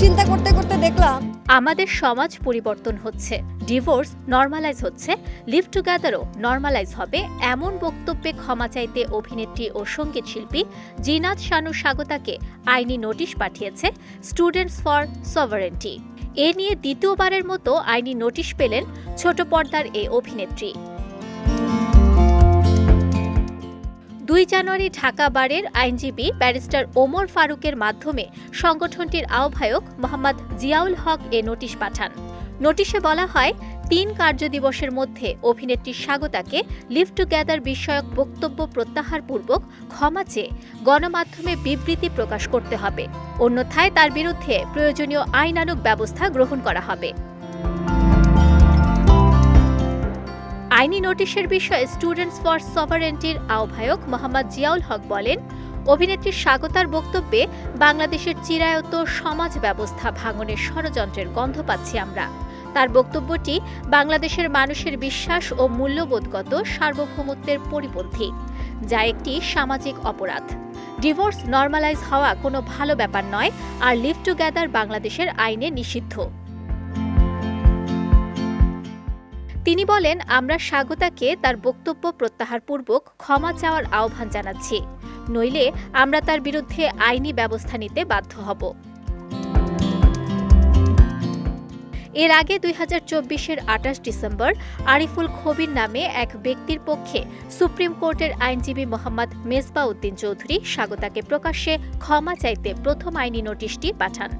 চিন্তা করতে করতে দেখলাম আমাদের সমাজ পরিবর্তন হচ্ছে ডিভোর্স নর্মালাইজ হচ্ছে লিভ টুগেদারও নর্মালাইজ হবে এমন বক্তব্যে ক্ষমা চাইতে অভিনেত্রী ও সংগীত শিল্পী জিনাত শানু স্বাগতাকে আইনি নোটিশ পাঠিয়েছে স্টুডেন্টস ফর সভারেন্টি এ নিয়ে দ্বিতীয়বারের মতো আইনি নোটিশ পেলেন ছোট পর্দার এই অভিনেত্রী। দুই জানুয়ারি ঢাকা বারের আইনজীবী ব্যারিস্টার ওমর ফারুকের মাধ্যমে সংগঠনটির আহ্বায়ক মোহাম্মদ জিয়াউল হক এ নোটিশ পাঠান। নোটিশে বলা হয়, তিন কার্যদিবসের মধ্যে অভিনেত্রী স্বাগতাকে লিভ টুগেদার বিষয়ক বক্তব্য প্রত্যাহারপূর্বক ক্ষমা চেয়ে গণমাধ্যমে বিবৃতি প্রকাশ করতে হবে। অন্যথায় তার বিরুদ্ধে প্রয়োজনীয় আইনানুগ ব্যবস্থা গ্রহণ করা হবে। আইনি নোটিশের বিষয়ে স্টুডেন্টস ফর সভারেন্টির আহ্বায়ক মোহাম্মদ জিয়াউল হক বলেন, অভিনেত্রী স্বাগতার বক্তব্যে বাংলাদেশের চিরায়ত সমাজ ব্যবস্থা ভাঙনের ষড়যন্ত্রের গন্ধ পাচ্ছি আমরা। তার বক্তব্যটি বাংলাদেশের মানুষের বিশ্বাস ও মূল্যবোধগত সার্বভৌমত্বের পরিপন্থী, যা একটি সামাজিক অপরাধ। ডিভোর্স নর্মালাইজ হওয়া কোনো ভালো ব্যাপার নয়, আর লিভ টুগেদার বাংলাদেশের আইনে নিষিদ্ধ। তিনি বলেন, আমরা স্বাগতাকে তার বক্তব্য প্রত্যাহারপূর্বক ক্ষমা চাওয়ার আহ্বান জানাচ্ছি। নইলে আমরা তার বিরুদ্ধে আইনি ব্যবস্থা নিতে বাধ্য হব। এর আগে দুই হাজার চব্বিশের আঠাশ ডিসেম্বর আরিফুল খবির নামে এক ব্যক্তির পক্ষে সুপ্রিম কোর্টের আইনজীবী মোহাম্মদ মেজবা উদ্দিন চৌধুরী স্বাগতাকে প্রকাশ্যে ক্ষমা চাইতে প্রথম আইনি নোটিশটি পাঠান।